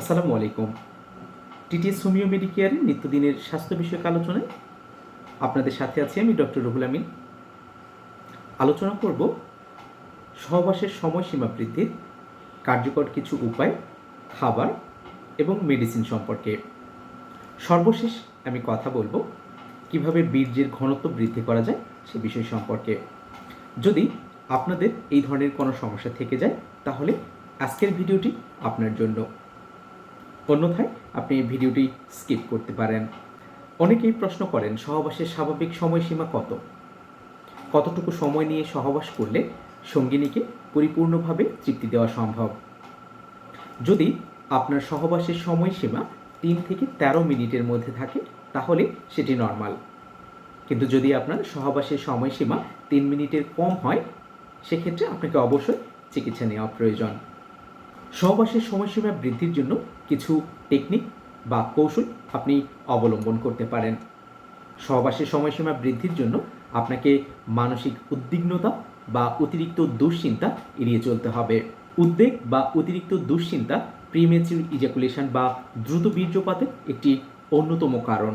আসসালামু আলাইকুম। TTS homeo মেডিকেয়ারের নিত্যদিনের স্বাস্থ্য বিষয়ক আলোচনায় আপনাদের সাথে আছি আমি ডক্টর রুহুল আমিন। আলোচনা করব সহবাসের সময়সীমা বৃদ্ধির কার্যকর কিছু উপায়, খাবার এবং মেডিসিন সম্পর্কে। সর্বশেষ আমি কথা বলব কীভাবে বীর্যের ঘনত্ব বৃদ্ধি করা যায় সে বিষয় সম্পর্কে। যদি আপনাদের এই ধরনের কোনো সমস্যা থেকে যায়, তাহলে আজকের ভিডিওটি আপনার জন্য। অন্যথায় আপনি ভিডিওটি স্কিপ করতে পারেন। অনেকেই প্রশ্ন করেন, সহবাসের স্বাভাবিক সময়সীমা কত? কতটুকু সময় নিয়ে সহবাস করলে সঙ্গিনীকে পরিপূর্ণভাবে তৃপ্তি দেওয়া সম্ভব? যদি আপনার সহবাসের সময়সীমা তিন থেকে তেরো মিনিটের মধ্যে থাকে, তাহলে সেটি নর্মাল। কিন্তু যদি আপনার সহবাসের সময়সীমা তিন মিনিটের কম হয়, সেক্ষেত্রে আপনাকে অবশ্যই চিকিৎসা নেওয়া প্রয়োজন। সহবাসের সময়সীমা বৃদ্ধির জন্য কিছু টেকনিক বা কৌশল আপনি অবলম্বন করতে পারেন। সহবাসের সময়সীমা বৃদ্ধির জন্য আপনাকে মানসিক উদ্বিগ্নতা বা অতিরিক্ত দুশ্চিন্তা এড়িয়ে চলতে হবে। উদ্বেগ বা অতিরিক্ত দুশ্চিন্তা প্রিমেচিউর ইজাকুলেশন বা দ্রুত বীর্যপাতের একটি অন্যতম কারণ।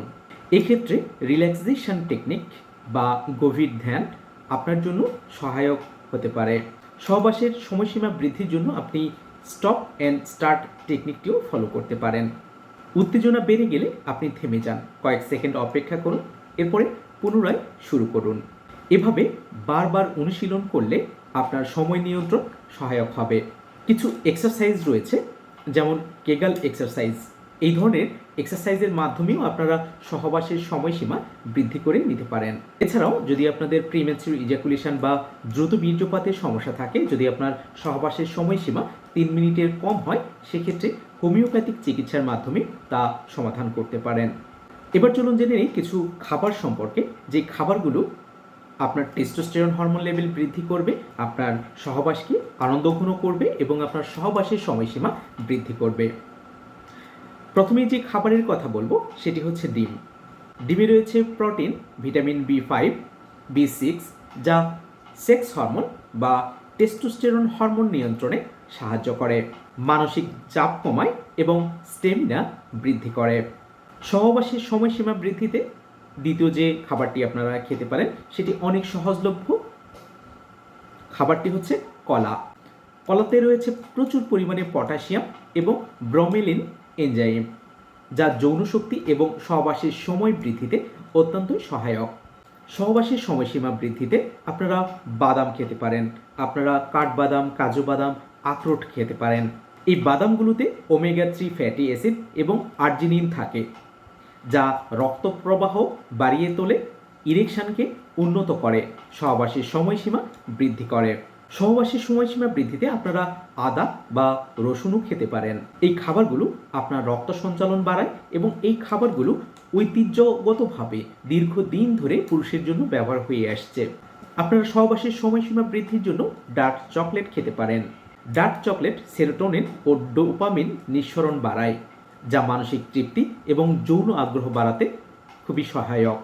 এক্ষেত্রে রিল্যাক্সেশন টেকনিক বা গভীর ধ্যান আপনার জন্য সহায়ক হতে পারে। সহবাসের সময়সীমা বৃদ্ধির জন্য আপনি স্টপ অ্যান্ড স্টার্ট টেকনিকটিও ফলো করতে পারেন। উত্তেজনা বেড়ে গেলে আপনি থেমে যান। কয়েক সেকেন্ড অপেক্ষা করুন, এরপরে পুনরায় শুরু করুন। এভাবে বারবার অনুশীলন করলে আপনার সময় নিয়ন্ত্রণ সহায়ক হবে। কিছু এক্সারসাইজ রয়েছে, যেমন কেগাল এক্সারসাইজ এই ধরনের এক্সারসাইজের মাধ্যমেও আপনারা সহবাসের সময়সীমা বৃদ্ধি করে নিতে পারেন। এছাড়াও যদি আপনাদের প্রিমেচুর ইজাকুলেশন বা দ্রুত বীর্যপাতের সমস্যা থাকে, যদি আপনার সহবাসের সময়সীমা তিন মিনিটের কম হয়, সেক্ষেত্রে হোমিওপ্যাথিক চিকিৎসার মাধ্যমে তা সমাধান করতে পারেন। এবার চলুন জেনে নিই কিছু খাবার সম্পর্কে। যে খাবারগুলো আপনার টেস্টোস্টেরন হরমোন লেভেল বৃদ্ধি করবে, আপনার সহবাসকে আনন্দঘন করবে এবং আপনার সহবাসের সময়সীমা বৃদ্ধি করবে। প্রথমে যে খাবারের কথা বলব, সেটি হচ্ছে ডিম। ডিমে রয়েছে protein, vitamin B five B six যা সেক্স হরমোন বা টেস্টোস্টেরন হরমোন নিয়ন্ত্রণে সাহায্য করে। মানসিক চাপ কমায় এবং স্টেমিনা বৃদ্ধি করে। সহবাসের সময়সীমা বৃদ্ধিতে দ্বিতীয় যে খাবারটি আপনারা খেতে পারেন, সেটি অনেক সহজলভ্য। খাবারটি হচ্ছে কলা। কলাতে রয়েছে প্রচুর পরিমাণে পটাশিয়াম এবং ব্রমেলিন এনজাইম, যা যৌন শক্তি এবং সহবাসের সময় বৃদ্ধিতে অত্যন্ত সহায়ক। সহবাসের সময়সীমা বৃদ্ধিতে আপনারা বাদাম খেতে পারেন, আপনারা কাঠবাদাম কাজু বাদাম আখরোট খেতে পারেন। এই বাদামগুলোতে ওমেগা থ্রি ফ্যাটি অ্যাসিড এবং আর্জিনিন থাকে, যা রক্ত প্রবাহ বাড়িয়ে তোলে ইরেকশনকে উন্নত করে, সহবাসের সময়সীমা বৃদ্ধি করে। সহবাসের সময়সীমা বৃদ্ধিতে আপনারা আদা বা রসুনও খেতে পারেন। এই খাবারগুলো আপনার রক্ত সঞ্চালন বাড়ায় এবং এই খাবারগুলো ঐতিহ্যগতভাবে দীর্ঘদিন ধরে পুরুষের জন্য ব্যবহার হয়ে আসছে। আপনারা সহবাসের সময়সীমা বৃদ্ধির জন্য ডার্ক চকলেট খেতে পারেন। ডার্ক চকলেট সেরোটোনিন ও ডোপামিন নিঃসরণ বাড়ায়, যা মানসিক তৃপ্তি এবং যৌন আগ্রহ বাড়াতে খুবই সহায়ক।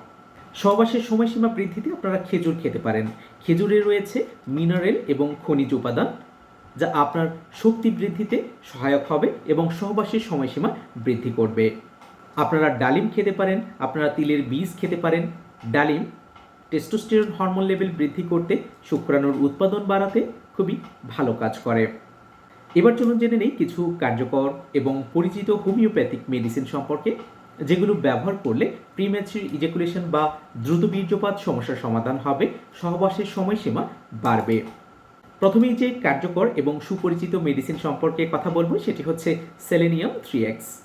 সহবাসের সময়সীমা বৃদ্ধিতে আপনারা খেজুর খেতে পারেন। খেজুরে রয়েছে মিনারেল এবং খনিজ উপাদান, যা আপনার শক্তি বৃদ্ধিতে সহায়ক হবে এবং সহবাসের সময়সীমা বৃদ্ধি করবে। আপনারা ডালিম খেতে পারেন, আপনারা তিলের বীজ খেতে পারেন। ডালিম টেস্টোস্টেরন হরমোন লেভেল বৃদ্ধি করতে শুক্রাণুর উৎপাদন বাড়াতে খুবই ভালো কাজ করে। এবার চলুন জেনে নেই কিছু কার্যকর এবং পরিচিত হোমিওপ্যাথিক মেডিসিন সম্পর্কে যেগুলো ব্যবহার করলে প্রিম্যাচুর ইজেকুলেশন বা দ্রুত বীর্যপাত সমস্যার সমাধান হবে, সহবাসের সময়সীমা বাড়বে। প্রথমেই যে কার্যকর এবং সুপরিচিত মেডিসিন সম্পর্কে কথা বলব, সেটি হচ্ছে সেলেনিয়াম থ্রি এক্স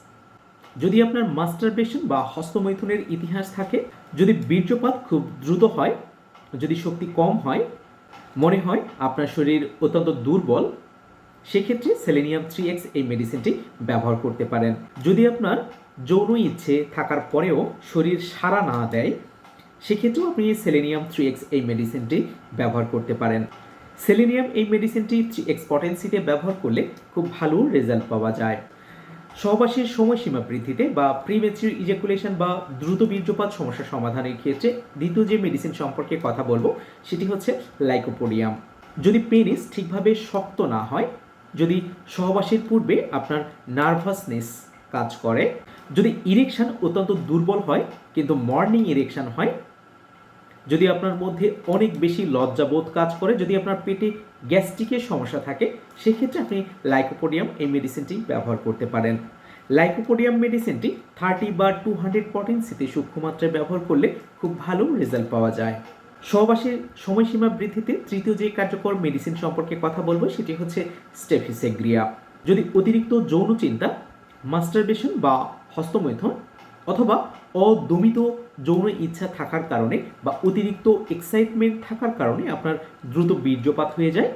যদি আপনার মাস্টার মাস্টারবেশন বা হস্তমৈথুনের ইতিহাস থাকে, যদি বীর্যপাত খুব দ্রুত হয়, যদি শক্তি কম হয়, মনে হয় আপনার শরীর অত্যন্ত দুর্বল, সেক্ষেত্রে সেলেনিয়াম থ্রি এক্স এই মেডিসিনটি ব্যবহার করতে পারেন। যদি আপনার যৌন ইচ্ছে থাকার পরেও শরীর সাড়া না দেয়, সেক্ষেত্রেও আপনি সেলেনিয়াম থ্রি এক্স এই মেডিসিনটি ব্যবহার করতে পারেন। সেলেনিয়াম এই মেডিসিনটি থ্রি এক্স পটেন্সিতে ব্যবহার করলে খুব ভালো রেজাল্ট পাওয়া যায়। সহবাসের সময়সীমা বৃদ্ধিতে বা প্রিমেচিউর ইজাকুলেশন বা দ্রুত বীর্যপাত সমস্যা সমাধানের ক্ষেত্রে দ্বিতীয় যে মেডিসিন সম্পর্কে কথা বলব, সেটি হচ্ছে লাইকোপোডিয়াম। যদি পেনিস ঠিকভাবে শক্ত না হয়, যদি সহবাসের পূর্বে আপনার নার্ভাসনেস কাজ করে যদি ইরেকশান অত্যন্ত দুর্বল হয়, কিন্তু মর্নিং ইরেকশন হয়, যদি আপনার মধ্যে অনেক বেশি লজ্জাবোধ কাজ করে, যদি আপনার পেটে গ্যাস্ট্রিকের সমস্যা থাকে, সেক্ষেত্রে আপনি লাইকোপোডিয়াম এই মেডিসিনটি ব্যবহার করতে পারেন। লাইকোপোডিয়াম মেডিসিনটি থার্টি বা টু হান্ড্রেড পটেন্সিতে সূক্ষ্ম মাত্রায় ব্যবহার করলে খুব ভালো রেজাল্ট পাওয়া যায়। সহবাসের সময়সীমা বৃদ্ধিতে তৃতীয় যে কার্যকর মেডিসিন সম্পর্কে কথা বলব, সেটি হচ্ছে স্টেফিসেগ্রিয়া যদি অতিরিক্ত যৌন চিন্তা মাস্টারবেশন বা হস্তমৈথুন অথবা অদমিত যৌন ইচ্ছা থাকার কারণে বা অতিরিক্ত এক্সাইটমেন্ট থাকার কারণে আপনার দ্রুত বীর্যপাত হয়ে যায়।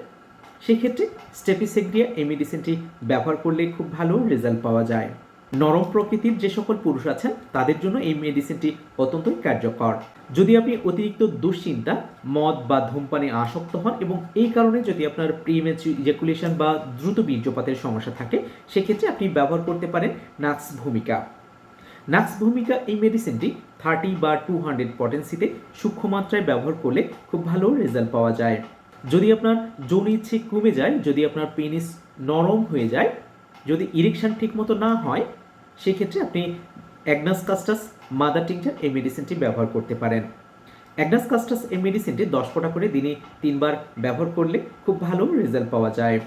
সেক্ষেত্রে স্টেপিসেগ্রিয়া এই মেডিসিনটি ব্যবহার করলে খুব ভালো রেজাল্ট পাওয়া যায়। নরম প্রকৃতির যে সকল পুরুষ আছেন, তাদের জন্য এই মেডিসিনটি অত্যন্তই কার্যকর। যদি আপনি অতিরিক্ত দুশ্চিন্তা, মদ বা ধূমপানে আসক্ত হন এবং এই কারণে যদি আপনার প্রিমেচ ইজাকুলেশন বা দ্রুত বীর্যপাতের সমস্যা থাকে, সেক্ষেত্রে আপনি ব্যবহার করতে পারেন নাক্স ভূমিকা। নাক্স ভূমিকা এই মেডিসিনটি থার্টি বা টু হান্ড্রেড পটেন্সিতে সূক্ষ্ম মাত্রায় ব্যবহার করলে খুব ভালো রেজাল্ট পাওয়া যায়। যদি আপনার যৌন ইচ্ছে কমে যায়, যদি আপনার পেনিস নরম হয়ে যায়, যদি ইরেকশন ঠিকমতো না হয় সেক্ষেত্রে আপনি অ্যাগনাস কাস্টাস, মাদার টিংচার এই মেডিসিনটি ব্যবহার করতে পারেন। অ্যাগনাস কাস্টাস এই মেডিসিনটি দশ ফোঁটা করে দিনে তিনবার ব্যবহার করলে খুব ভালো রেজাল্ট পাওয়া যায়।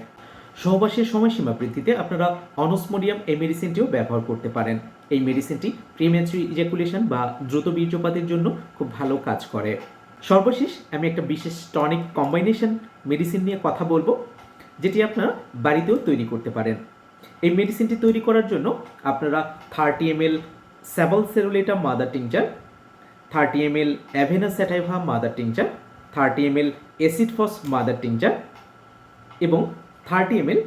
সহবাসের সময়সীমা বৃদ্ধিতে আপনারা অনসমোডিয়াম এই মেডিসিনটিও ব্যবহার করতে পারেন। এই মেডিসিনটি প্রিমেচুরি ইজাকুলেশন বা দ্রুত বীর্যপাতের জন্য খুব ভালো কাজ করে। সর্বশেষ আমি একটা বিশেষ টনিক কম্বাইনেশন মেডিসিন নিয়ে কথা বলব, যেটি আপনারা বাড়িতেও তৈরি করতে পারেন। এই মেডিসিনটি তৈরি করার জন্য আপনারা thirty M L sabal serrulata mother tincture thirty M L avena sativa mother tincture thirty M L acid phos mother tincture এবং thirty M L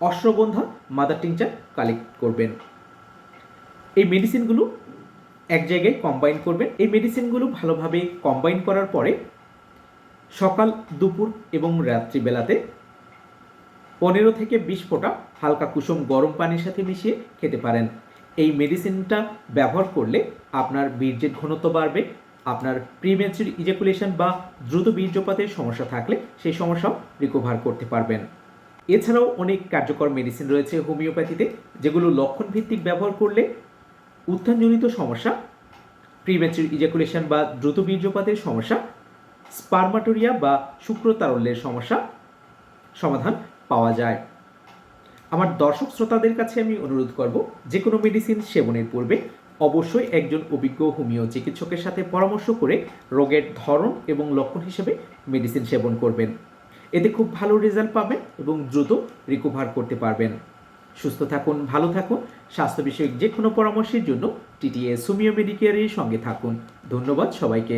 ashwagandha mother tincture collect করবেন। এই মেডিসিনগুলো এক জায়গায় কম্বাইন করবেন। এই মেডিসিনগুলো ভালোভাবে কম্বাইন করার পরে সকাল, দুপুর এবং রাত্রিবেলাতে পনেরো থেকে বিশ ফোঁটা হালকা কুসুম গরম পানির সাথে মিশিয়ে খেতে পারেন। এই মেডিসিনটা ব্যবহার করলে আপনার বীর্যের ঘনত্ব বাড়বে, আপনার প্রিমেচুর ইজাকুলেশন বা দ্রুত বীর্যপাতের সমস্যা থাকলে সেই সমস্যাও রিকভার করতে পারবেন। এছাড়াও অনেক কার্যকর মেডিসিন রয়েছে হোমিওপ্যাথিতে, যেগুলো লক্ষণ ভিত্তিক ব্যবহার করলে উত্থানজনিত সমস্যা প্রিমেচুর ইজাকুলেশন বা দ্রুত বীর্যপাতের সমস্যা স্পার্মাটোরিয়া বা শুক্রতারল্যের সমস্যা সমাধান পাওয়া যায়। আমার দর্শক শ্রোতাদের কাছে আমি অনুরোধ করব, যে কোনো মেডিসিন সেবনের পূর্বে অবশ্যই একজন অভিজ্ঞ হোমিও চিকিৎসকের সাথে পরামর্শ করে রোগের ধরন এবং লক্ষণ হিসেবে মেডিসিন সেবন করবেন। এতে খুব ভালো রেজাল্ট পাবেন এবং দ্রুত রিকভার করতে পারবেন। সুস্থ থাকুন, ভালো থাকুন। স্বাস্থ্য বিষয়ক যে কোনো পরামর্শের জন্য টিটিএ সুমিও মেডিকেয়ারের সঙ্গে থাকুন। ধন্যবাদ সবাইকে।